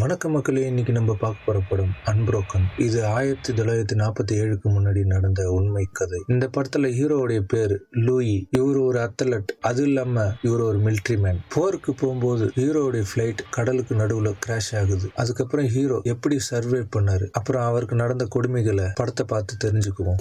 வணக்க மக்களே இன்னைக்கு நம்ம பார்க்க போற படம் அன்புரோக்கன் இது ஆயிரத்தி தொள்ளாயிரத்தி நாற்பத்தி ஏழுக்கு முன்னாடி நடந்த உண்மை கதை. இந்த படத்துல ஹீரோவுடைய பேர் லூயி இவர் ஒரு அத்லட் அது இல்லாம இவர் ஒரு மிலிட்ரி மேன் போருக்கு போகும்போது ஹீரோவுடைய பிளைட் கடலுக்கு நடுவுல கிராஷ் ஆகுது. அதுக்கப்புறம் ஹீரோ எப்படி சர்வே பண்ணாரு? அப்புறம் அவருக்கு நடந்த கொடுமைகளை படத்தை பார்த்து தெரிஞ்சுக்குவோம்.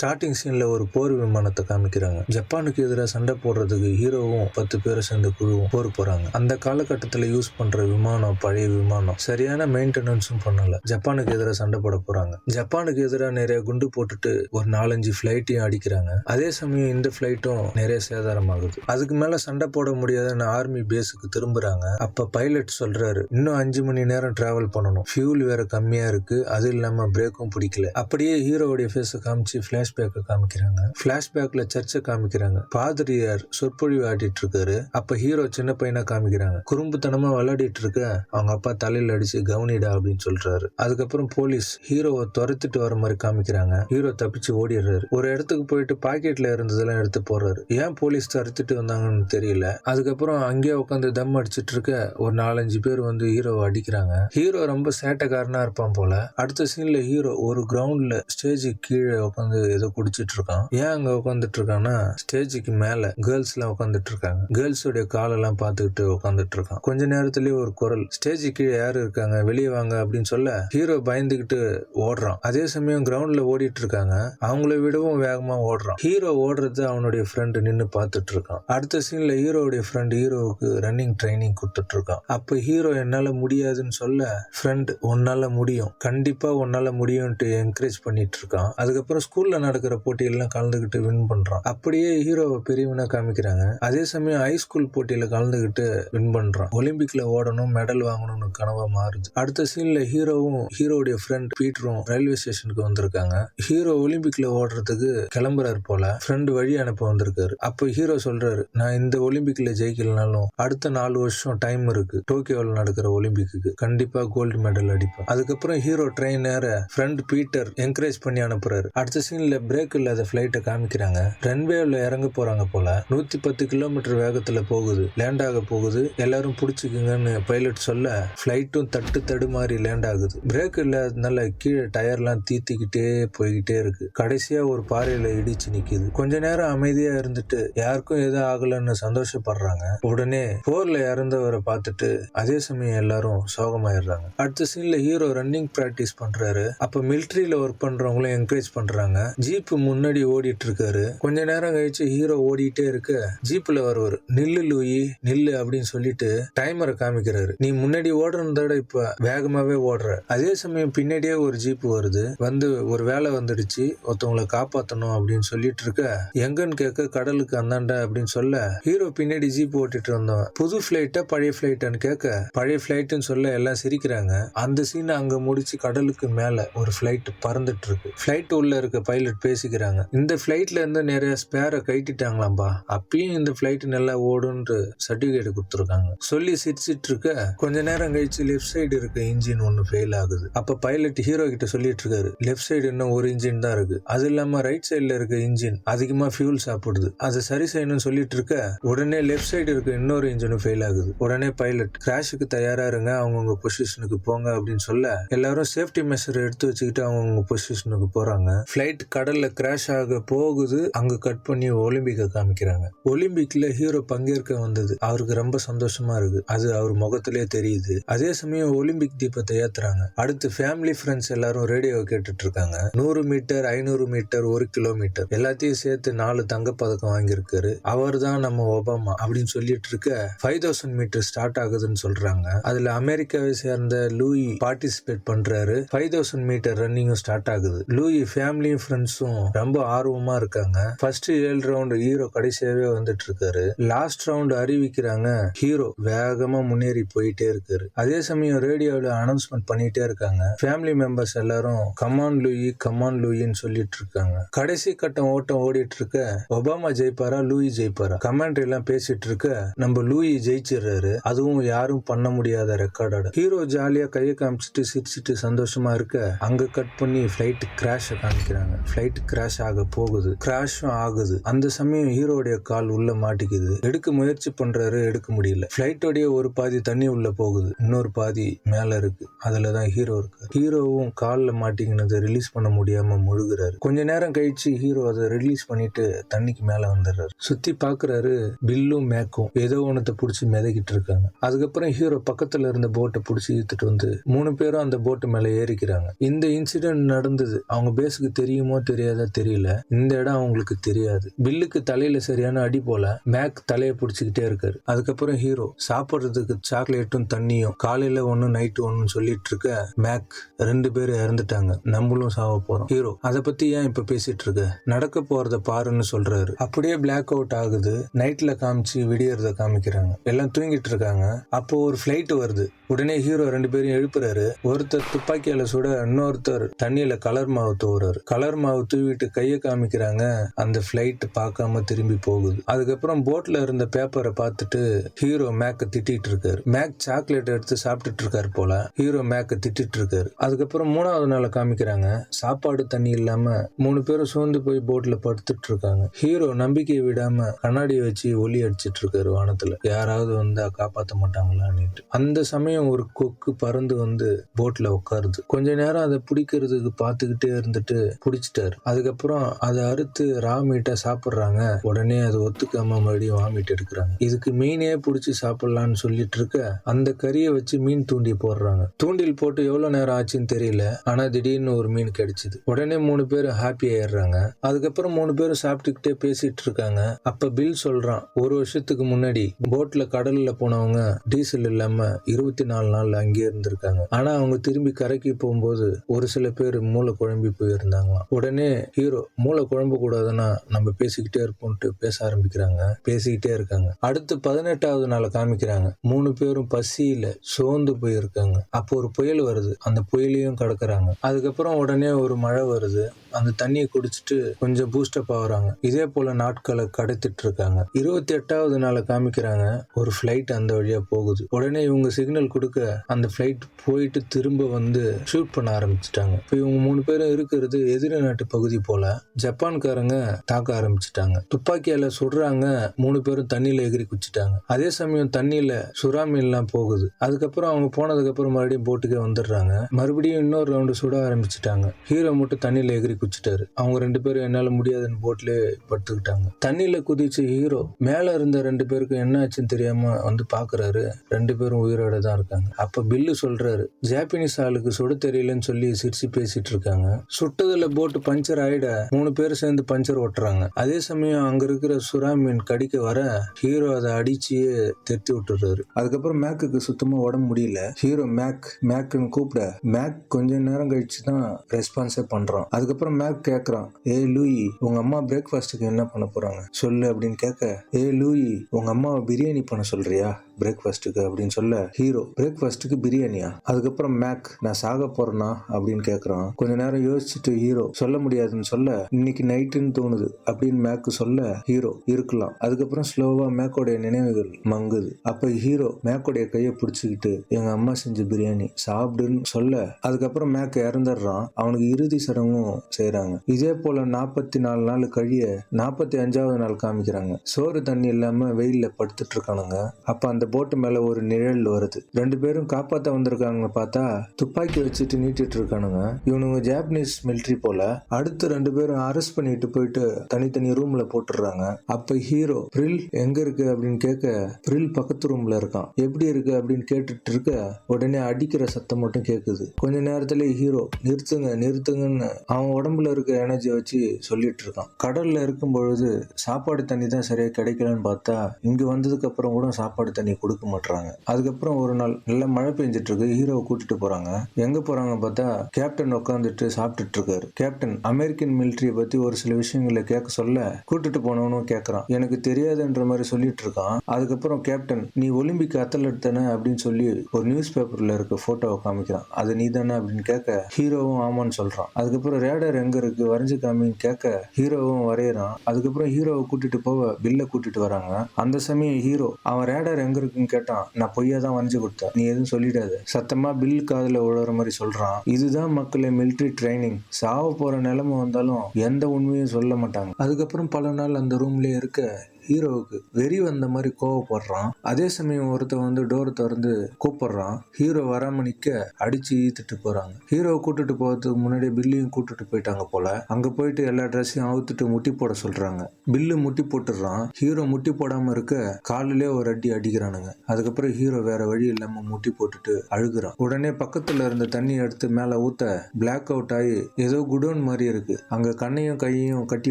ஸ்டார்டிங் சீன்ல ஒரு போர் விமானத்தை காமிக்கிறாங்க. ஜப்பானுக்கு எதிராக சண்டை போடுறதுக்கு ஹீரோவும் பத்து பேரை சேர்ந்த குழுவும் போர் போறாங்க. அந்த காலகட்டத்தில் யூஸ் பண்ற விமானம் பழைய விமானம். சரியான மெயின்டெனன்ஸும் பண்ணல. ஜப்பானுக்கு எதிராக சண்டை போட போறாங்க. ஜப்பானுக்கு எதிராக நிறைய குண்டு போட்டுட்டு ஒரு நாலஞ்சு ஃபிளைட்டையும் அடிக்கிறாங்க. அதே சமயம் இந்த ஃபிளைட்டும் நிறைய சேதாரமாகுது. அதுக்கு மேல சண்டை போட முடியாதுன்னு ஆர்மி பேஸுக்கு திரும்புறாங்க. அப்ப பைலட் சொல்றாரு இன்னும் அஞ்சு மணி நேரம் டிராவல் பண்ணணும். ஃபியூல் வேற கம்மியா இருக்கு. அது இல்லாம பிரேக்கும் பிடிக்கல. அப்படியே ஹீரோவுடைய ஃபேஸை காமிச்சு பிளாஷ்பேக்கை காமிக்கிறாங்க. பிளாஷ்பேக்ல சர்ச்சை காமிக்கிறாங்க. பாதிரியார் சொற்பொழிவு ஆடிட்டு இருக்காரு அப்ப ஹீரோ சின்ன பையனா காமிக்கிறாங்க. குறும்புத்தனமா விளையாடிட்டு இருக்க அவங்க அப்பா தலையில அடிச்சு கவனிடா அப்படின்னு சொல்றாரு. அதுக்கப்புறம் போலீஸ் ஹீரோவை துரத்திட்டு வர மாதிரி காமிக்கிறாங்க. ஹீரோ தப்பிச்சு ஓடிடுறாரு. ஒரு இடத்துக்கு போயிட்டு பாக்கெட்ல இருந்ததெல்லாம் எடுத்து போடுறாரு. ஏன் போலீஸ் துரத்திட்டு வந்தாங்கன்னு தெரியல. அதுக்கப்புறம் அங்கேயே உட்காந்து தம் அடிச்சிட்டு இருக்க ஒரு நாலஞ்சு பேர் வந்து ஹீரோவை அடிக்கிறாங்க. ஹீரோ ரொம்ப சேட்டைக்காரனா இருப்பான் போல. அடுத்த சீன்ல ஹீரோ ஒரு கிரவுண்ட்ல ஸ்டேஜுக்கு கீழே உட்காந்து ஏதோ குடிச்சிட்டு இருக்கான் ஏன் அங்க உட்காந்துட்டு இருக்கான்னா ஸ்டேஜுக்கு மேல கேர்ள்ஸ் எல்லாம் உட்காந்துட்டு இருக்காங்க கேர்ள்ஸ் உடைய காலெல்லாம் பார்த்துக்கிட்டு உட்காந்துட்டு இருக்கான் கொஞ்ச நேரத்திலேயே ஒரு குரல் ஸ்டேஜ் கீழே யாரு இருக்காங்க? வெளியே வாங்க அப்படின்னு சொல்ல ஹீரோ பயந்துகிட்டு ஓடுறான். அதே சமயம் கிரவுண்ட்ல ஓடிட்டு இருக்காங்க அவங்கள விடவும் வேகமா ஓடுறான். ஹீரோ ஓடுறது அவனுடைய ஃப்ரெண்டு நின்னு பார்த்துட்டு இருக்கான் அடுத்த சீன்ல ஹீரோவுடைய ஃப்ரெண்ட் ஹீரோவுக்கு ரன்னிங் ட்ரைனிங் கொடுத்துட்டு இருக்கான் அப்ப ஹீரோ என்னால முடியாதுன்னு சொல்ல ஃப்ரெண்ட் உன்னால முடியும். கண்டிப்பா உன்னால முடியும்ட்டு என்கரேஜ் பண்ணிட்டு இருக்கான் அதுக்கப்புறம் ஸ்கூல்ல நடக்கிற போட்டியெல்லாம் கலந்துக்கிட்டு வின் பண்றான். அப்படியே ஹீரோவை பெரியவனா காமிக்கிறாங்க. அதே சமயம் ஹை ஸ்கூல் போட்டியில கலந்துக்கிட்டு வின் பண்றான். ஒலிம்பிக்ல ஓடணும் மெடல் வாங்கணும்னு கனவா மாறுது. அடுத்த சீன்ல ஹீரோவும் ஹீரோடைய ஃப்ரெண்ட் பீட்டரும் ரயில்வே ஸ்டேஷனுக்கு வந்திருக்காங்க. ஹீரோ ஒலிம்பிக்ல ஓடுறதுக்கு கிளம்புறாரு போல. ஃப்ரெண்டு வழி அனுப்ப வந்திருக்காரு. அப்போ ஹீரோ சொல்றாரு நான் இந்த ஒலிம்பிக்ல ஜெயிக்கலனாலும் அடுத்த நாலு வருஷம் டைம் இருக்கு. டோக்கியோவில் நடக்கிற ஒலிம்பிக்கு கண்டிப்பா கோல்டு மெடல் அடிப்பேன். அதுக்கப்புறம் ஹீரோ ட்ரெயின் நேர ஃப்ரெண்ட் பீட்டர் என்கரேஜ் பண்ணி அனுப்புறாரு. அடுத்த சீன்ல பிரேக் இல்லாத ஃப்ளைட்டை காமிக்கிறாங்க. ரன்வேல இறங்க போறாங்க போல. நூத்தி பத்து கிலோமீட்டர் வேகத்துல போகுது. லேண்ட் ஆக போகுது. எல்லாரும் பிடிச்சிக்குங்கன்னு பைலட் சொல்ல ஃப்ளைட்டும் தட்டு தடுமாறி லேண்ட் ஆகுது. பிரேக் இல்லாததுனால கீழே டயர்லாம் தீத்திக்கிட்டே போய்கிட்டே இருக்கு. கடைசியா ஒரு பாறையில இடிச்சு நிக்குது. கொஞ்ச நேரம் அமைதியா இருந்துட்டு யாருக்கும் எதுவும் ஆகலன்னு சந்தோஷப்படுறாங்க. உடனே போர்ல இறந்தவரை பார்த்துட்டு அதே சமயம் எல்லாரும் சோகமாயிடுறாங்க. அடுத்த சீன்ல ஹீரோ ரன்னிங் பிராக்டிஸ் பண்றாரு. அப்ப மிலிட்ரியில ஒர்க் பண்றவங்களும் என்கரேஜ் பண்றாங்க. ஜீப் முன்னாடி ஓடிட்டு இருக்காரு கொஞ்ச நேரம் கழிச்சு ஹீரோ ஓடிட்டே இருக்க ஜீப்ல வருவாரு. நில்லு லூயி நில்லு அப்படின்னு சொல்லிட்டு டைமரை காமிக்கிறாரு. நீ முன்னாடி ஓடுறதோட இப்ப வேகமாவே ஓடுற. அதே சமயம் பின்னாடியே ஒரு ஜீப் வருது. வந்து ஒரு வேலை வந்துடுச்சு. ஒருத்தவங்களை காப்பாத்தணும் அப்படின்னு சொல்லிட்டு இருக்க எங்கன்னு கேட்க கடலுக்கு அந்தாண்ட அப்படின்னு சொல்ல ஹீரோ பின்னாடி ஜீப் ஓட்டிட்டு இருந்தோம் புது பிளைட்டா பழைய பிளைட்டான்னு கேட்க பழைய பிளைட்னு சொல்ல எல்லாம் சிரிக்கிறாங்க. அந்த சீனை அங்க முடிச்சு கடலுக்கு மேல ஒரு பிளைட் பறந்துட்டு இருக்கு பிளைட் உள்ள இருக்க பைலட் பேசிக்கிறாங்க. இந்த ஃப்ளைட்ல இருந்து நிறைய ஸ்பேரை கைட்டிட்டாங்களாம்பா. அப்பயும் இந்த ஃப்ளைட் நல்லா ஓடுன்ற சர்டிபிகேட் கொடுத்துருக்காங்க. சொல்லி சிரிச்சிட்டு இருக்க கொஞ்ச நேரம் கழிச்சு லெஃப்ட் சைடு இருக்க இன்ஜின் ஒன்னு ஃபெயில் ஆகுது. அப்ப பைலட் ஹீரோ கிட்ட சொல்லிட்டு இருக்காரு லெஃப்ட் சைடு இன்னும் ஒரு இன்ஜின் தான் இருக்கு. அது இல்லாம ரைட் சைடுல இருக்க இன்ஜின் அதிகமா ஃபியூல் சாப்பிடுது. அதை சரி செய்யணும்னு சொல்லிட்டு இருக்க உடனே லெஃப்ட் சைடு இருக்க இன்னொரு இன்ஜினும் ஃபெயில் ஆகுது. உடனே பைலட் கிராஷுக்கு தயாரா இருங்க அவங்கவுங்க பொசிஷனுக்கு போங்க அப்படின்னு சொல்ல எல்லாரும் சேஃப்டி மெஷர் எடுத்து வச்சுக்கிட்டு அவங்கவுங்க பொசிஷனுக்கு போறாங்க. ஃபிளைட் கடல்ல கிராஷ் ஆக போகுது அங்க கட் பண்ணி ஒலிம்பிக்கை காமிக்கிறாங்க. ஒலிம்பிக்ல ஹீரோ பங்கேற்க வந்தது. அவருக்கு ரொம்ப சந்தோஷமா இருக்கு. அது அவர் முகத்திலே தெரியுது. அதே சமயம் ஒலிம்பிக் தீபத்தை ஏத்துறாங்க. அடுத்து ஃபேமிலி ஃப்ரெண்ட்ஸ் எல்லாரும் ரேடியோ கேட்டுட்டு இருக்காங்க நூறு மீட்டர் ஐநூறு மீட்டர் ஒரு கிலோமீட்டர் எல்லாத்தையும் சேர்த்து நாலு தங்கப்பதக்கம் வாங்கியிருக்காரு. அவர் தான் நம்ம ஒபாமா அப்படின்னு சொல்லிட்டு இருக்க ஃபைவ் தௌசண்ட் மீட்டர் ஸ்டார்ட் ஆகுதுன்னு சொல்றாங்க. அதுல அமெரிக்காவை சேர்ந்த லூயி பார்ட்டிசிபேட் பண்றாரு. ஃபைவ் தௌசண்ட் மீட்டர் ரன்னிங்கும் ஸ்டார்ட் ஆகுது. லூயி ஃபேமிலியும் ஃபேன்ஸும் ரொம்ப ஆர்வமா இருக்காங்க. ஃபர்ஸ்ட் ஏழு ரவுண்டு ஹீரோ கடைசியாவே வந்துட்டு இருக்காரு லாஸ்ட் ரவுண்ட் அறிவிக்கிறாங்க ஹீரோ வேகமா முன்னேறி போயிட்டே இருக்காரு. அதே சமயம் ரேடியோவில் அனௌன்ஸ்மெண்ட் பண்ணிட்டே இருக்காங்க. ஃபேமிலி மெம்பர்ஸ் எல்லாரும் come on Louis come on லூயின்னு சொல்லிட்டு இருக்காங்க கடைசி கட்டம் ஓட்டம் ஓடிட்டு இருக்க ஒபாமா ஜெயிப்பாரா லூயி ஜெயிப்பாரா? கமெண்ட்ரி எல்லாம் பேசிட்டு இருக்க நம்ம லூயி ஜெயிச்சிடுறாரு. அதுவும் யாரும் பண்ண முடியாத ரெக்கார்டோட ஹீரோ ஜாலியா கையை காமிச்சிட்டு சிரிச்சிட்டு சந்தோஷமா இருக்க அங்க கட் பண்ணி ஃபிளைட் கிராஷ் காமிக்கிறாங்க. ஃபிளைட் கிராஷ் ஆக போகுது. கிராஷும் ஆகுது. அந்த சமயம் ஹீரோடைய கால் உள்ள மாட்டிக்குது. எடுக்க முயற்சி பண்றாரு எடுக்க முடியல. ஃபிளைட்டோடைய ஒரு பாதி தண்ணி உள்ள போகுது. இன்னொரு பாதி மேல இருக்கு. அதுல தான் ஹீரோ இருக்கு ஹீரோவும் காலில் மாட்டிக்கினதை ரிலீஸ் பண்ண முடியாம முழுகிறாரு. கொஞ்ச நேரம் கழிச்சு ஹீரோ அதை ரிலீஸ் பண்ணிட்டு தண்ணிக்கு மேல வந்துடுறாரு. சுத்தி பாக்குறாரு பில்லும் மேக்கும். ஏதோ ஒன்றத்தை பிடிச்சி மிதக்கிட்டு இருக்காங்க. அதுக்கப்புறம் ஹீரோ பக்கத்துல இருந்த போட்டை பிடிச்சி இழுத்துட்டு வந்து மூணு பேரும் அந்த போட்டு மேல ஏறிக்கிறாங்க. இந்த இன்சிடென்ட் நடந்தது. அவங்க பேஸுக்கு தெரியுமோ தெரியாதா தெரியல. இந்த இடம் அவங்களுக்கு தெரியாது. பில்லுக்கு தலையில சரியான அடி போல மேக் தலையை பிடிச்சிக்கிட்டே இருக்காரு. அதுக்கப்புறம் ஹீரோ சாப்பிட்றதுக்கு சாக்லேட்டும் தண்ணியும் காலையில ஒன்னு நைட்டு ஒன்னு சொல்லிட்டு இருக்க மேக் ரெண்டு பேரும் இறந்துட்டாங்க. நம்மளும் சாவ போறோம். ஹீரோ அதை பத்தி ஏன் இப்ப பேசிட்டு இருக்க? நடக்க போறத பாருன்னு சொல்றாரு. அப்படியே பிளாக் அவுட் ஆகுது. நைட்ல காமிச்சு விடியறத காமிக்கிறாங்க. எல்லாம் தூங்கிட்டு இருக்காங்க. அப்போ ஒரு ஃபிளைட் வருது. உடனே ஹீரோ ரெண்டு பேரும் எழுப்புறாரு. ஒருத்தர் துப்பாக்கியால சுட இன்னொருத்தர் தண்ணியில கலர் மாவு தோறாரு கலர் மாவு தூவிட்டு கையை காமிக்கிறாங்க. அந்த ஃபிளைட் பார்க்காம திரும்பி போகுது. அதுக்கப்புறம் போட்ல இருந்த பேப்பரை பார்த்துட்டு ஹீரோ மேக்க திட்டிட்டு இருக்காரு. மேக் சாக்லேட் எடுத்து சாப்பிட்டுட்டு இருக்காரு போல. ஹீரோ மேக்க திட்டிட்டு இருக்காரு. அதுக்கப்புறம் மூணாவது நாள காமிக்கிறாங்க. சாப்பாடு தண்ணி இல்லாம மூணு பேரும் சோர்ந்து போய் போட்ல படுத்துட்டு இருக்காங்க. ஹீரோ நம்பிக்கையை விடாம கண்ணாடியை வச்சு ஒலி அடிச்சிட்டு இருக்காரு வானத்துல. யாராவது வந்தா காப்பாத்த மாட்டாங்களான்னுட்டு. அந்த சமயம் ஒரு கொக்கு பறந்து வந்து போட்ல உட்காருது. கொஞ்ச நேரம் அதை பிடிக்கிறதுக்கு பார்த்துக்கிட்டே இருந்துட்டு பிடிச்சிட்டாரு. அதுக்கப்புறம் அதை அறுத்து ரா மீட்டை சாப்பிட்றாங்க. உடனே அதை ஒத்துக்காம மறுபடியும் வாமிட் எடுக்கிறாங்க. இதுக்கு மீனே பிடிச்சி சாப்பிடலான்னு சொல்லிட்டு இருக்க அந்த கறியை வச்சு மீன் தூண்டி போடுறாங்க. தூண்டில் போட்டு எவ்வளவு நேரம் ஆச்சுன்னு தெரியல. ஆனா திடீர்னு ஒரு மீன் கிடைச்சது. உடனே மூணு பேரும் ஹாப்பி ஆயிடுறாங்க. அதுக்கப்புறம் மூணு பேரும் சாப்பிட்டுக்கிட்டே பேசிட்டு இருக்காங்க. அப்ப பில் சொல்றான் ஒரு வருஷத்துக்கு முன்னாடி போட்ல கடல்ல போனவங்க டீசல் இல்லாம இருபத்தி நாலு நாள் அங்கேயே இருந்திருக்காங்க. ஆனா அவங்க திரும்பி கரைக்கு போகும்போது ஒரு சில பேர் மூளை குழம்பி போயிருந்தாங்களாம். உடனே உடனே ஹீரோ மூளை குழம்பு கூடாதுன்னா நம்ம பேசிக்கிட்டே இருப்போம்ட்டு பேச ஆரம்பிக்கிறாங்க. பேசிக்கிட்டே இருக்காங்க. அடுத்து பதினெட்டாவது நாளை காமிக்கிறாங்க. மூணு பேரும் பசியில சோர்ந்து போயிருக்காங்க. அப்போ ஒரு புயல் வருது. அந்த புயலையும் கடக்குறாங்க. அதுக்கப்புறம் உடனே ஒரு மழை வருது. அந்த தண்ணியை குடிச்சிட்டு கொஞ்சம் பூஸ்டப் ஆகுறாங்க. இதே போல நாட்களை கடத்திட்டு இருக்காங்க இருபத்தி எட்டாவது நாளை காமிக்கிறாங்க. ஒரு ஃபிளைட் அந்த வழியா போகுது. உடனே இவங்க சிக்னல் கொடுக்க அந்த ஃபிளைட் போயிட்டு திரும்ப வந்து ஷூட் பண்ண ஆரம்பிச்சிட்டாங்க. இப்போ இவங்க மூணு பேரும் இருக்கிறது எதிரி நாட்டு பகுதி போல ஜப்பான்காரங்க தாக்க ஆரம்பிச்சிட்டாங்க. துப்பாக்கியால சுடுறாங்க மூணு பேரும் தண்ணியில எகிரி குச்சிட்டாங்க. அதே சமயம் தண்ணியில சுறாமீன்லாம் போகுது. அதுக்கப்புறம் அவங்க போனதுக்கு அப்புறம் மறுபடியும் போட்டுக்கே வந்துடுறாங்க. மறுபடியும் இன்னொரு ரவுண்டு சுட ஆரம்பிச்சிட்டாங்க. ஹீரோ மட்டும் தண்ணியில எகிரி குச்சிட்டாரு. அவங்க ரெண்டு பேரும் என்னால முடியாதுன்னு போட்லயே படுத்துக்கிட்டாங்க. தண்ணியில குதிச்சு ஹீரோ மேல இருந்த ரெண்டு பேருக்கும் என்ன ஆச்சுன்னு தெரியாம வந்து பாக்குறாரு. ரெண்டு பேரும் உயிரோட தான் இருக்காங்க. அப்ப பில்லு சொல்றாரு ஜாப்பனீஸ் ஆளுக்கு சுட தெரியலன்னு சொல்லி சிரிச்சு பேசிட்டு இருக்காங்க. சுட்டதுல போட்டு பஞ்சர் ஆயிட மூணு பேர் சேர்ந்து பஞ்சர் ஓட்டுறாங்க. அதே சமயம் அங்க இருக்கிற சுறா மீன் கடிக்க வர ஹீரோ அதை அடிச்சியே தெத்தி விட்டுறாரு அதுக்கப்புறம் மேக்குக்கு சுத்தமா உடம்பு முடியல. ஹீரோ மேக் மேக்குன்னு கூப்பிட மேக் கொஞ்ச நேரம் கழிச்சு தான் ரெஸ்பான்ஸே பண்றான். அதுக்கப்புறம் மேக் கேக்குறான் ஏ லூயி உங்க அம்மா பிரேக்ஃபாஸ்ட்டுக்கு என்ன பண்ண போறாங்க? சொல்லு அப்படின்னு கேட்க ஏ லூயி உங்க அம்மாவை பிரியாணி பண்ண சொல்றியா? பிரேக்ஃபாஸ்ட்டுக்கு அப்படின்னு சொல்ல ஹீரோ பிரேக்ஃபாஸ்ட்டுக்கு பிரியாணியா? அதுக்கப்புறம் மேக் நான் சாக போறேனா? அப்படின்னு கேட்குறான் கொஞ்ச நேரம் யோசிச்சுட்டு ஹீரோ சொல்ல முடியாதுன்னு சொல்ல இன்னைக்கு நைட்டுன்னு தோணுது அப்படின்னு மேக்கு சொல்ல ஹீரோ இருக்கலாம். அதுக்கப்புறம் ஸ்லோவா மேக்கோடைய நினைவுகள் மங்குது. அப்ப ஹீரோ மேக்கோடைய கையை பிடிச்சிக்கிட்டு எங்க அம்மா செஞ்ச பிரியாணி சாப்பிடுன்னு சொல்ல அதுக்கப்புறம் மேக் இறந்துடுறான். அவனுக்கு இறுதி சடங்கும் செய்யறாங்க இதே போல நாற்பத்தி நாலு நாள் கழிய நாற்பத்தி அஞ்சாவது நாள் காமிக்கிறாங்க. சோறு தண்ணி இல்லாம வெயில்ல படுத்துட்டு இருக்கானுங்க அப்ப அந்த போட்டு மேல ஒரு நிழல் வருது. ரெண்டு பேரும் காப்பாத்த வந்திருக்காங்கன்னு பார்த்தா துப்பாக்கி வச்சுட்டு நீட்டிட்டு இருக்கானுங்க இவனுங்க ஜாப்பனீஸ் மிலிட்ரி போல அடுத்து ரெண்டு பேரும் அரெஸ்ட் பண்ணிட்டு போயிட்டு தனித்தனி ரூம்ல போட்டுடுறாங்க. அப்ப ஹீரோ பிரில் எங்க இருக்கு அப்படின்னு கேட்க பிரில் பக்கத்து ரூம்ல இருக்கான். எப்படி இருக்கு அப்படின்னு கேட்டுட்டு இருக்க உடனே அடிக்கிற சத்தம் மட்டும் கேக்குது. கொஞ்ச நேரத்துல ஹீரோ நிறுத்துங்க நிறுத்துங்கன்னு அவன் உடம்புல இருக்க எனர்ஜி வச்சு சொல்லிட்டு இருக்கான். கடல்ல இருக்கும் பொழுது சாப்பாடு தண்ணி தான் சரியா கிடைக்கலன்னு பார்த்தா இங்க வந்ததுக்கு அப்புறம் கூட சாப்பாடு தண்ணி கொடுக்க மாட்டாங்க அதுக்கப்புறம் ஒரு நாள் நல்ல மழை பெஞ்சிட்டு இருக்கு ஹீரோவை கூட்டிட்டு போறாங்க. எங்க போறாங்க பார்த்தா கேப்டன் உட்காந்துட்டு சாப்பிட்டுட்டு இருக்காரு. கேப்டன் அமெரிக்கன் மிலிட்டரியை பத்தி ஒரு சில விஷயங்களை கேட்க சொல்ல கூட்டிட்டு போனவனும் கேட்கறான். எனக்கு தெரியாதுன்ற மாதிரி சொல்லிட்டு இருக்கான். அதுக்கப்புறம் கேப்டன் நீ ஒலிம்பிக் அத்லட் தானே அப்படின்னு சொல்லி ஒரு நியூஸ் பேப்பர்ல இருக்க போட்டோவை காமிக்கிறான். அது நீ தானே? அப்படின்னு கேட்க ஹீரோவும் ஆமான்னு சொல்றான். அதுக்கப்புறம் ரேடர் எங்க இருக்கு? வரைஞ்சு காமின்னு கேட்க ஹீரோவும் வரையறான். அதுக்கப்புறம் ஹீரோவை கூட்டிட்டு போக பில்ல கூட்டிட்டு வராங்க. அந்த சமயம் ஹீரோ அவன் ரேடர் எங்க இருக்குன்னு கேட்டான். நான் பொய்யா தான் வரைஞ்சு கொடுத்தேன். நீ எதுவும் சொல்லிடாத. சத்தமா பில் காதுல உழற மாதிரி சொல்றான். இதுதான் மக்களே மிலிட்டரி ட்ரைனிங் சாவ போற நிலைமை வந்தாலும் எந்த உண்மையும் சொல்ல மாட்டாங்க. அதுக்கப்புறம் பல நாள் அந்த ரூம்லேயே இருக்க ஹீரோவுக்கு வெறி வந்த மாதிரி கோவப்படுறான். அதே சமயம் ஒருத்தன் வந்து டோர் திறந்து கூப்பிடுறான். ஹீரோ வராம நிக்க அடிச்சு ஈத்துட்டு போறாங்க. ஹீரோவை கூட்டிட்டு போறதுக்கு முன்னாடி பில்லையும் கூட்டிட்டு போயிட்டாங்க போல. அங்க போயிட்டு எல்லா ட்ரெஸ்ஸையும் அவுத்துட்டு முட்டி போட சொல்றாங்க. பில்லு முட்டி போட்டுடுறான். ஹீரோ முட்டி போடாம இருக்க காலிலே ஒரு அடி அடிக்கிறானுங்க. அதுக்கப்புறம் ஹீரோ வேற வழி இல்லாம முட்டி போட்டுட்டு அழுகுறான். உடனே பக்கத்துல இருந்த தண்ணி எடுத்து மேல ஊத்த பிளாக் அவுட் ஆகி ஏதோ குடோன் மாதிரி இருக்கு. அங்க கண்ணையும் கையையும் கட்டி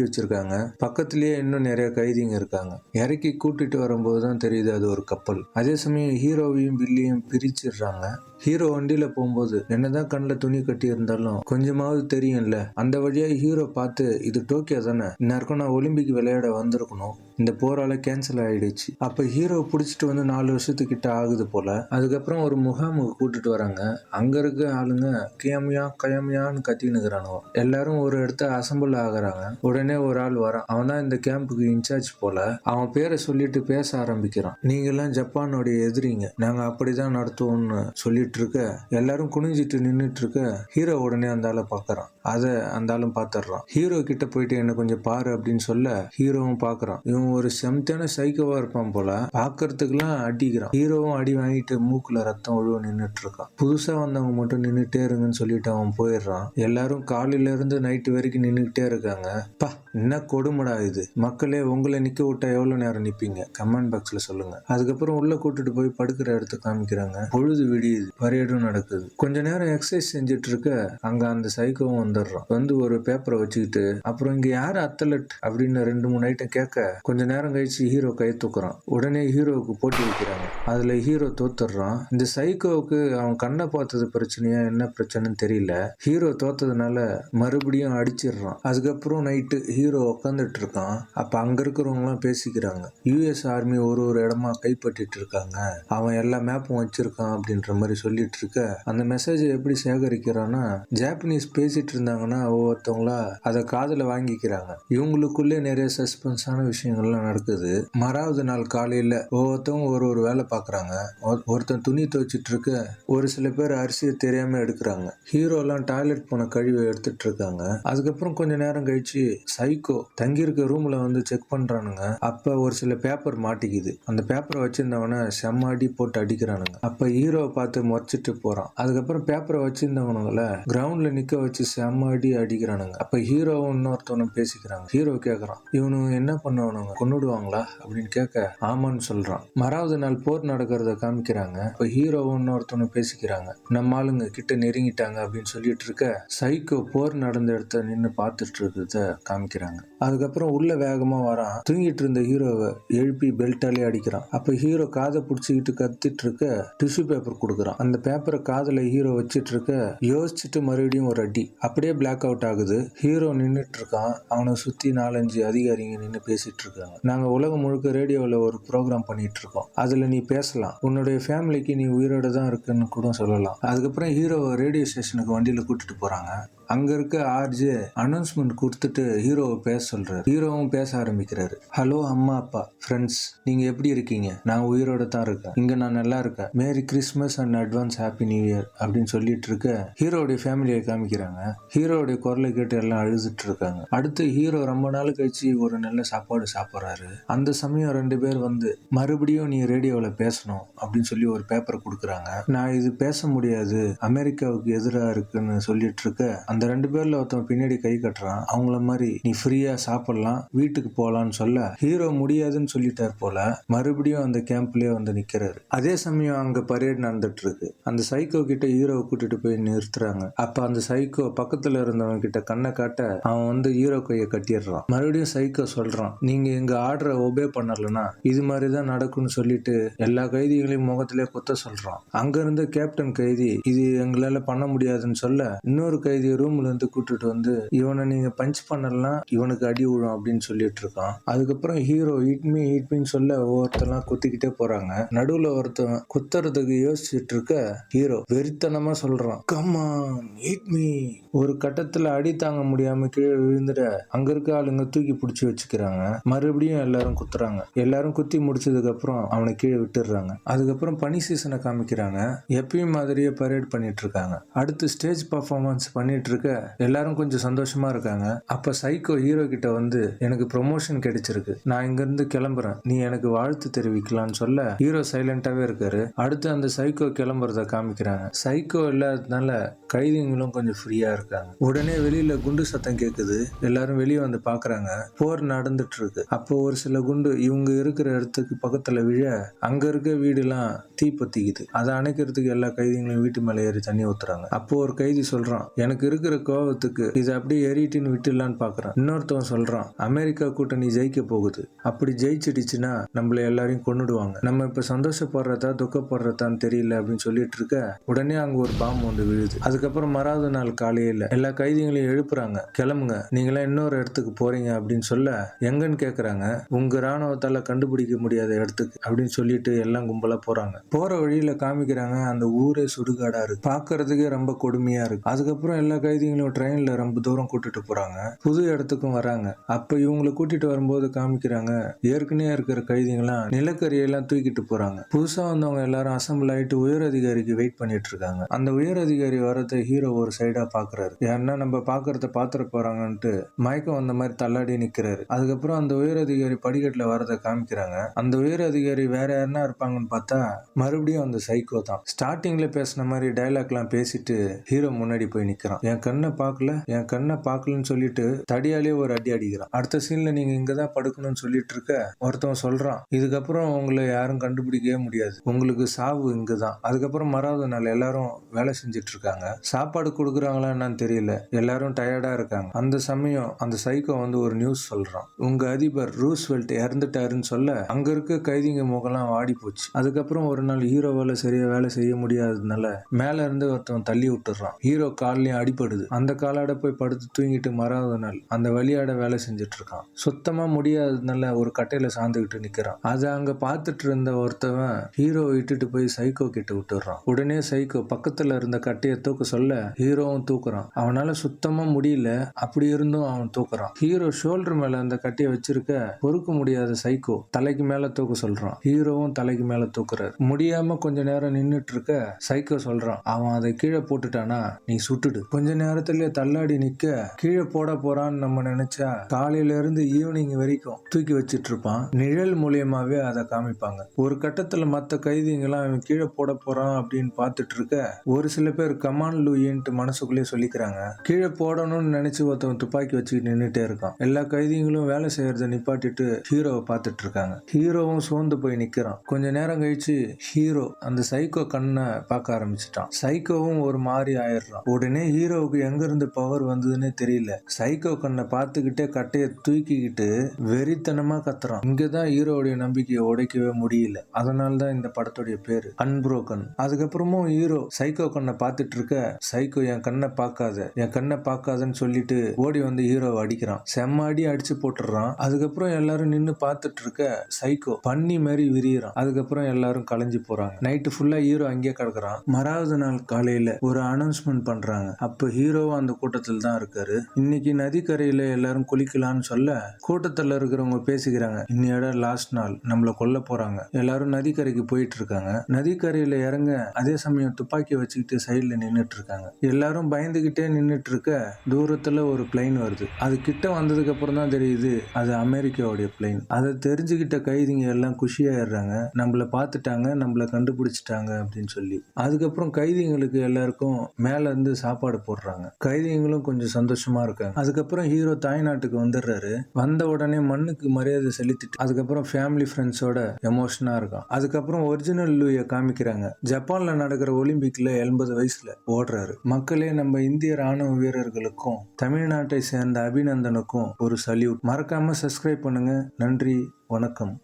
வச்சிருக்காங்க. பக்கத்திலேயே இன்னும் நிறைய கைதிங்க இருக்காங்க. இறக்கி கூட்டிட்டு வரும்போது தான் தெரியுது அது ஒரு கப்பல். அதே சமயம் ஹீரோவையும் பில்லியும் பிரிச்சிடுறாங்க. ஹீரோ வண்டியில போகும்போது என்னதான் கண்ணில் துணி கட்டி இருந்தாலும் கொஞ்சமாவது தெரியும்ல. அந்த வழியா ஹீரோ பார்த்து இது டோக்கியோ தானே? இந்நேரம் நான் ஒலிம்பிக் விளையாட வந்திருக்கணும். இந்த போரால கேன்சல் ஆயிடுச்சு. அப்ப ஹீரோ பிடிச்சிட்டு வந்து நாலு வருஷத்துக்கிட்ட ஆகுது போல. அதுக்கப்புறம் ஒரு முகாமுக்கு கூட்டிட்டு வராங்க. அங்க இருக்க ஆளுங்க கியமியா கயமியான்னு கத்தினுக்குறானோ எல்லாரும் ஒரு இடத்த அசம்பிள் ஆகுறாங்க. உடனே ஒரு ஆள் வரான். அவன் தான் இந்த கேம்புக்கு இன்சார்ஜ் போல. அவன் பேரை சொல்லிட்டு பேச ஆரம்பிக்கிறான். நீங்கெல்லாம் ஜப்பானோடைய எதிரிங்க. நாங்க அப்படிதான் நடத்துவோம்னு சொல்லிட்டு இருக்க எல்லாரும் குனிஞ்சிட்டு நின்றுட்டு இருக்க ஹீரோ உடனே அந்த ஆளை பாக்குறான். அதை அந்த ஆளும் பாத்துடுறான். ஹீரோ கிட்ட போயிட்டு என்ன கொஞ்சம் பாரு அப்படின்னு சொல்ல ஹீரோவும் பாக்குறான். இவன் ஒரு செம்தான சைக்கோவா இருப்பான் போல பாக்குறதுக்குலாம் அடிக்கிறான். ஹீரோவும் அடி வாங்கிட்டு மூக்குல ரத்தம் ஒழுவ நின்னுட்டு இருக்கான் புதுசா வந்தவங்க மட்டும் நின்னுட்டே இருங்கன்னு சொல்லிட்டு அவன் போயிடுறான். எல்லாரும் காலையில இருந்து நைட்டு வரைக்கும் நின்னுக்கிட்டே இருக்காங்க. பா என்ன கொடுமடா இது? மக்களே உங்களை நிக்க விட்டா எவ்வளவு நேரம் நிப்பீங்க? கமெண்ட் பாக்ஸ்ல சொல்லுங்க. அதுக்கப்புறம் உள்ள கூட்டிட்டு போய் படுக்கிற இடத்த காமிக்கிறாங்க. பொழுது விடியுது. பரேடும் நடக்குது. கொஞ்ச நேரம் எக்ஸசைஸ் செஞ்சுட்டு இருக்க அங்க அந்த சைக்கோவும் வந்துடுறான். வந்து ஒரு பேப்பரை வச்சுக்கிட்டு அப்புறம் இங்க யாரு அத்தலட்? அப்படின்னு ரெண்டு மூணு ஐட்டம் கேட்க கொஞ்ச நேரம் கழிச்சு ஹீரோ கை தூக்குறான். உடனே ஹீரோவுக்கு போட்டி வைக்கிறாங்க. அதுல ஹீரோ தோத்துடுறான். இந்த சைக்கோவுக்கு அவன் கண்ணை பார்த்தது பிரச்சனையா என்ன பிரச்சனைன்னு தெரியல. ஹீரோ தோத்ததுனால மறுபடியும் அடிச்சிடுறான். அதுக்கப்புறம் நைட்டு ஹீரோ உட்காந்துட்டு இருக்கான் அப்ப அங்க இருக்கிறவங்களாம் பேசிக்கிறாங்க. யுஎஸ் ஆர்மி ஒரு ஒரு இடமா கைப்பற்றிட்டு இருக்காங்க. அவன் எல்லா மேப்பும் வச்சிருக்கான் அப்படின்ற மாதிரி சொல்லிட்டு இருக்க அந்த மெசேஜை எப்படி சேகரிக்கிறான்னா ஜாப்பனீஸ் பேசிட்டு இருந்தாங்கன்னா ஒவ்வொருத்தவங்களா அதை காதில் வாங்கிக்கிறாங்க. இவங்களுக்குள்ளே நிறைய சஸ்பென்ஸான விஷயங்கள் விஷயங்கள்லாம் நடக்குது. மறாவது நாள் காலையில ஒவ்வொருத்தவங்க ஒரு ஒரு வேலை பார்க்குறாங்க ஒருத்தன் துணி துவைச்சிட்டு இருக்க ஒரு சில பேர் அரிசியை தெரியாம எடுக்கிறாங்க. ஹீரோலாம் டாய்லெட் போன கழிவை எடுத்துட்டு இருக்காங்க அதுக்கப்புறம் கொஞ்ச நேரம் கழிச்சு சைக்கோ தங்கியிருக்க ரூமில் ரூம்ல வந்து செக் பண்றானுங்க. அப்ப ஒரு சில பேப்பர் மாட்டிக்குது. அந்த பேப்பரை வச்சிருந்தவனை செம்ம அடி போட்டு அடிக்கிறானுங்க. அப்ப ஹீரோவை பார்த்து முறைச்சிட்டு போறான். அதுக்கப்புறம் பேப்பரை வச்சிருந்தவனுங்கள கிரவுண்ட்ல நிக்க வச்சு செம்ம அடி அடிக்கிறானுங்க. அப்ப ஹீரோவும் இன்னொருத்தவனும் பேசிக்கிறாங்க. ஹீரோ கேக்குறான். இவனு என்ன பண்ணுவானுங்க? கொன்னுடுவாங்களா? அப்படின்னு கேட்க ஆமான்னு சொல்றான். மறாவது நாள் போர் நடக்கிறத காமிக்கிறாங்க. இப்ப ஹீரோவுன்னு இன்னொருத்தவனும் பேசிக்கிறாங்க. நம்ம ஆளுங்க கிட்ட நெருங்கிட்டாங்க அப்படின்னு சொல்லிட்டு இருக்க சைக்கோ போர் நடந்த இடத்த நின்று பார்த்துட்டு இருக்கிறத காமிக்கிறாங்க. அதுக்கப்புறம் உள்ள வேகமா வரான். தூங்கிட்டு இருந்த ஹீரோவை எழுப்பி பெல்ட்டாலே அடிக்கிறான். அப்ப ஹீரோ காதை பிடிச்சிக்கிட்டு கத்திட்டு இருக்க டிஷ்யூ பேப்பர் கொடுக்குறான். அந்த பேப்பரை காதல ஹீரோ வச்சிட்டு இருக்க யோசிச்சுட்டு மறுபடியும் ஒரு அடி. அப்படியே பிளாக் அவுட் ஆகுது. ஹீரோ நின்றுட்டு இருக்கான். அவனை சுத்தி நாலஞ்சு அதிகாரிங்க நின்று பேசிட்டு இருக்காங்க நாங்கள் உலகம் முழுக்க ரேடியோவில் ஒரு ப்ரோக்ராம் பண்ணிட்டு இருக்கோம் அதில் நீ பேசலாம். உன்னுடைய ஃபேமிலிக்கு நீ உயிரோட தான் இருக்குன்னு கூட சொல்லலாம். அதுக்கப்புறம் ஹீரோவை ரேடியோ ஸ்டேஷனுக்கு வண்டியில் கூட்டிட்டு போகிறாங்க அங்க இருக்க ஆர்ஜே அனௌன்ஸ்மெண்ட் கொடுத்துட்டு ஹீரோவை பேச சொல்றாரு. ஹீரோவும் பேச ஆரம்பிக்கிறாரு. ஹலோ அம்மா அப்பா ஃப்ரெண்ட்ஸ் நீங்க எப்படி இருக்கீங்க? நான் உயிரோட தான் இருக்கேன். இங்க நான் நல்லா இருக்கேன். Merry Christmas and advance happy new year அப்படின்னு சொல்லிட்டு இருக்க ஹீரோடைய ஃபேமிலியை காமிக்கிறாங்க. ஹீரோடைய குரலை கேட்டு எல்லாம் அழுதுட்டு இருக்காங்க. அடுத்து ஹீரோ ரொம்ப நாள் கழிச்சு ஒரு நல்ல சாப்பாடு சாப்பிட்றாரு. அந்த சமயம் ரெண்டு பேர் வந்து மறுபடியும் நீ ரேடியோவில் பேசணும் அப்படின்னு சொல்லி ஒரு பேப்பர் கொடுக்குறாங்க. நான் இது பேச முடியாது. அமெரிக்காவுக்கு எதிராக இருக்குன்னு சொல்லிட்டு இருக்க அந்த ரெண்டு பேர்ல ஒருத்தன் பின்னாடி கை கட்டுறான். அவங்கள மாதிரி நீ ஃப்ரீயா சாப்பிடலாம் வீட்டுக்கு போகலான்னு சொல்ல ஹீரோ முடியாதுன்னு சொல்லிட்டார் போல மறுபடியும் அந்த கேம்ப்லயே வந்து நிக்கிறாரு. அதே சமயம் அங்க பரேட் நடந்துட்டு இருக்கு அந்த சைக்கோ கிட்ட ஹீரோவை கூட்டிட்டு போய் நிறுத்துறாங்க. அப்ப அந்த சைக்கோ பக்கத்துல இருந்தவன் கிட்ட கண்ணை காட்ட அவன் வந்து ஹீரோ கையை கட்டிடுறான். மறுபடியும் சைக்கோ சொல்றான் நீங்க எங்க ஆர்டரை ஒபே பண்ணலன்னா இது மாதிரி தான் நடக்கும்னு சொல்லிட்டு எல்லா கைதிகளையும் முகத்திலே குத்த சொல்றான். அங்க இருந்த கேப்டன் கைதி இது எங்களால பண்ண முடியாதுன்னு சொல்ல இன்னொரு கைதி ரூம் இருந்து கூட்டிட்டு வந்து இவனை நீங்க பஞ்ச் பண்ணலாம் இவனுக்கு அடி விழும் அப்படின்னு சொல்லிட்டு இருக்கான். அதுக்கப்புறம் ஹீரோ ஹீட்மி ஹீட்மின்னு சொல்ல ஒவ்வொருத்தெல்லாம் குத்திக்கிட்டே போறாங்க. நடுவுல ஒருத்தன் குத்துறதுக்கு யோசிச்சுட்டு இருக்க ஹீரோ வெறித்தனமா சொல்றான் கம்மான் ஹீட்மி ஒரு கட்டத்துல அடி தாங்க முடியாம கீழே விழுந்துட அங்க இருக்க ஆளுங்க தூக்கி பிடிச்சி வச்சுக்கிறாங்க. மறுபடியும் எல்லாரும் குத்துறாங்க. எல்லாரும் குத்தி முடிச்சதுக்கு அப்புறம் அவனை கீழே விட்டுடுறாங்க. அதுக்கப்புறம் பனி சீசனை காமிக்கிறாங்க. எப்பயும் மாதிரியே பரேட் பண்ணிட்டு இருக்காங்க. அடுத்து ஸ்டேஜ் பர்ஃபார்மன்ஸ் பண்ணிட்டு இருக்க எல்லாரும் கொஞ்சம் சந்தோஷமா இருக்காங்க. அப்ப சைக்கோ ஹீரோ கிட்ட வந்து எனக்கு ப்ரொமோஷன் கிடைச்சிருக்கு. நான் இங்க இருந்து கிளம்புறேன். நீ எனக்கு வாழ்த்து தெரிவிக்கலாம்னு சொல்ல ஹீரோ சைலண்டாவே இருக்காரு. அடுத்து அந்த சைக்கோ கிளம்புறத காமிக்கிறாங்க. சைக்கோ இல்லாததுனால கைதிகளும் கொஞ்சம் ஃப்ரீயா இருக்காங்க. உடனே வெளியில குண்டு சத்தம் கேக்குது. எல்லாரும் வெளியே வந்து பாக்குறாங்க. போர் நடந்துட்டு இருக்கு அப்போ ஒரு சில குண்டு இவங்க இருக்கிற இடத்துக்கு பக்கத்துல விழ அங்க இருக்க வீடுலாம் தீ பத்திக்குது. அதை அணைக்கிறதுக்கு எல்லா கைதிகளும் வீட்டு மேல ஏறி தண்ணி ஊத்துறாங்க. அப்போ ஒரு கைதி சொல்றான் எனக்கு இருக்கிற கோவத்துக்கு இதை அப்படியே எரிட்டின்னு விட்டுடலான்னு பார்க்குறான். இன்னொருத்தவன் சொல்கிறான் அமெரிக்கா கூட்டணி ஜெயிக்க போகுது. அப்படி ஜெயிச்சிடுச்சுன்னா நம்மள எல்லாரையும் கொண்டுடுவாங்க நம்ம இப்போ சந்தோஷப்படுறதா துக்கப்படுறதான்னு தெரியல அப்படின்னு சொல்லிட்டு இருக்க உடனே அங்கே ஒரு பாம்பு வந்து விழுது. அதுக்கப்புறம் மறாவது நாள் காலையில் எல்லா கைதிகளையும் எழுப்புறாங்க. கிளம்புங்க. நீங்களாம் இன்னொரு இடத்துக்கு போறீங்க அப்படின்னு சொல்ல எங்கன்னு கேட்குறாங்க உங்கள் ராணுவத்தால் கண்டுபிடிக்க முடியாத இடத்துக்கு அப்படின்னு சொல்லிட்டு எல்லாம் கும்பலாக போறாங்க. போற வழியில காமிக்கிறாங்க அந்த ஊரே சுடுகாடா இருக்கு. பார்க்கறதுக்கே ரொம்ப கொடுமையா இருக்கு. அதுக்கப்புறம் எல்லா கைதிகளும் ட்ரெயின்ல ரொம்ப தூரம் கூட்டிட்டு போறாங்க. புது இடத்துக்கும் வராங்க. அப்ப இவங்களை கூட்டிட்டு வரும்போது காமிக்கிறாங்க ஏற்கனவே இருக்கிற கைதிகளாம் நிலக்கரியெல்லாம் தூக்கிட்டு போறாங்க. புதுசா வந்தவங்க எல்லாரும் அசம்பிள் ஆயிட்டு உயர் அதிகாரிக்கு வெயிட் பண்ணிட்டு இருக்காங்க. அந்த உயர் அதிகாரி வரதை ஹீரோ ஒரு சைடா பாக்குறாரு. ஏன்னா நம்ம பாக்குறத பாத்துற போறாங்கன்ட்டு மயக்கம் வந்த மாதிரி தள்ளாடி நிக்கிறாரு. அதுக்கப்புறம் அந்த உயர் அதிகாரி படிக்கட்டுல வரதை காமிக்கிறாங்க. அந்த உயர் அதிகாரி வேற யாருன்னா இருப்பாங்கன்னு பார்த்தா மறுபடியும் அந்த சைக்கோ தான். ஸ்டார்டிங்ல பேசின மாதிரி டைலாக்லாம் பேசிட்டு ஹீரோ முன்னாடி போய் நிக்கிறான். என் என் கண்ணை பார்க்கல என் கண்ணை பார்க்கலன்னு சொல்லிட்டு தடியாலே ஒரு அடி அடிக்கிறான். அடுத்த சீன்ல நீங்க இங்கதான் படுக்கணும்னு சொல்லிட்டு இருக்க ஒருத்தவன் சொல்றான் இதுக்கப்புறம் உங்களை யாரும் கண்டுபிடிக்கவே முடியாது. உங்களுக்கு சாவு இங்கதான் அதுக்கப்புறம் மறாவது நாள் எல்லாரும் வேலை செஞ்சுட்டு இருக்காங்க. சாப்பாடு கொடுக்குறாங்களா என்னன்னு தெரியல. எல்லாரும் டயர்டா இருக்காங்க. அந்த சமயம் அந்த சைக்கோ வந்து ஒரு நியூஸ் சொல்றான். உங்க அதிபர் ரூஸ்வெல்ட் இறந்துட்டாருன்னு சொல்ல அங்க இருக்க கைதிங்க முகம்லாம் வாடி போச்சு. அதுக்கப்புறம் ஒரு நாள் ஹீரோவால சரியா வேலை செய்ய முடியாததுனால மேல இருந்து ஒருத்தவன் தள்ளி விட்டுறான். ஹீரோ கால்லயும் அடிபடுது அந்த காலாட போய் படுத்து தூங்கிட்டு மறாத நாள் அந்த வழியாட வேலை செஞ்சுட்டு இருக்கான் சுத்தமா முடியாததுனால ஒரு கட்டையில சாந்துக்கிட்டு நிக்கிறான். அதை அங்க பார்த்துட்டு இருந்த ஒருத்தவன் ஹீரோ விட்டுட்டு போய் சைக்கோ கிட்ட விட்டுறான் உடனே சைக்கோ பக்கத்துல இருந்த கட்டையை தூக்க சொல்ல ஹீரோவும் தூக்குறான். அவனால சுத்தமா முடியல. அப்படி இருந்தும் அவன் தூக்குறான். ஹீரோ ஷோல்டர் மேல அந்த கட்டையை வச்சிருக்க பொறுக்க முடியாத சைக்கோ தலைக்கு மேல தூக்க சொல்றான். ஹீரோவும் தலைக்கு மேல தூக்குறாரு. முடியாம கொஞ்ச நேரம் நின்றுட்டு இருக்க சைக்கோ சொல்றான். அவன் அதை கீழே போட்டுட்டானா நீ சுட்டுடு. கொஞ்ச நேரத்துல தள்ளாடி நிக்க கீழே போட போறான்னு நம்ம நினைச்சா காலையில இருந்து ஈவினிங் வரைக்கும் தூக்கி வச்சிட்டு இருப்பான் நிழல் மூலியமாவே அதை காமிப்பாங்க. ஒரு கட்டத்துல மத்த கைதிங்கெல்லாம் அவன் கீழே போட போறான் அப்படின்னு பார்த்துட்டு இருக்க ஒரு சில பேர் கமான் லூயின்ட்டு மனசுக்குள்ளேயே சொல்லிக்கிறாங்க. கீழே போடணும்னு நினைச்சு ஒருத்தவன் துப்பாக்கி வச்சுக்கிட்டு நின்றுட்டே இருக்கான். எல்லா கைதிங்களும் வேலை செய்யறத நிப்பாட்டிட்டு ஹீரோவை பார்த்துட்டு இருக்காங்க ஹீரோவும் சோர்ந்து போய் நிக்கிறான். கொஞ்ச நேரம் கழிச்சு ஹீரோ அந்த சைக்கோ கண்ணை பார்க்க ஆரம்பிச்சிட்டான். சைக்கோவும் ஒரு மாதிரி ஆயிடுறான். உடனே ஹீரோவுக்கு எங்க இருந்து பவர் வந்ததுன்னே தெரியல. சைக்கோ கண்ணை பார்த்துக்கிட்டே கட்டையை தூக்கிக்கிட்டு வெறித்தனமா கத்துறான். இங்கதான் ஹீரோவுடைய நம்பிக்கையை உடைக்கவே முடியல. அதனால தான் இந்த படத்துடைய பேர் அன்புரோக்கன் அதுக்கப்புறமும் ஹீரோ சைக்கோ கண்ணை பார்த்துட்டு இருக்க சைக்கோ என் கண்ணை பார்க்காத என் கண்ணை பார்க்காதன்னு சொல்லிட்டு ஓடி வந்து ஹீரோவை அடிக்கிறான். செம்ம அடி அடிச்சு போட்டுடுறான். அதுக்கப்புறம் எல்லாரும் நின்று பார்த்துட்டு இருக்க சைக்கோ பன்னி மாதிரி விரியிறான். அதுக்கப்புறம் எல்லாரும் கலைஞ்சு போறாங்க. நைட்டு ஃபுல்லா ஹீரோ அங்கேயே கிடக்குறான். மறாவது நாள் காலையில ஒரு அனௌன்ஸ்மெண்ட் பண்றாங்க. அப்போ ஹீரோவும் அந்த கூட்டத்தில் தான் இருக்காரு. இன்னைக்கு நதிக்கரையில எல்லாரும் குளிக்கலாம்னு சொல்ல கூட்டத்துல இருக்கிறவங்க பேசிக்கிறாங்க. இன்னையோட லாஸ்ட் நாள். நம்மள கொல்ல போறாங்க. எல்லாரும் நதிக்கரைக்கு போயிட்டு இருக்காங்க. நதிக்கரையில இறங்க அதே சமயம் துப்பாக்கி வச்சுக்கிட்டு சைட்ல நின்றுட்டு இருக்காங்க. எல்லாரும் பயந்துகிட்டே நின்றுட்டு இருக்க தூரத்துல ஒரு பிளைன் வருது. அது கிட்ட வந்ததுக்கு அப்புறம் தான் தெரியுது அது அமெரிக்காவுடைய பிளைன் அதை தெரிஞ்சுக்கிட்ட கைதிங்க எல்லாம் குஷியாயிடுறாங்க. நம்மள பார்த்துட்டாங்க நம்மள கண்டுபிடிச்சிட்டாங்க அப்படின்னு சொல்லி. அதுக்கப்புறம் கைதிங்களுக்கு எல்லாருக்கும் மேல இருந்து சாப்பாடு போடுறாங்க. கைதிங்களும் கொஞ்சம் சந்தோஷமா இருக்காங்க. அதுக்கப்புறம் ஹீரோ தாய்நாட்டுக்கு வந்துடுறாரு. வந்த உடனே மண்ணுக்கு மரியாதை செலுத்திட்டு அதுக்கப்புறம் ஃபேமிலி ஃப்ரெண்ட்ஸோட எமோஷனா இருக்கும். அதுக்கப்புறம் ஒரிஜினல் லூய காமிக்கிறாங்க. ஜப்பான்ல நடக்கிற ஒலிம்பிக்ல எண்பது வயசுல ஓடுறாரு. மக்களே நம்ம இந்திய ராணுவ வீரர்களுக்கும் தமிழ்நாட்டை சேர்ந்த அபிநந்தனுக்கும் ஒரு சல்யூட் மறக்காம சப்ஸ்கிரைப் பண்ணுங்க. நன்றி வணக்கம்.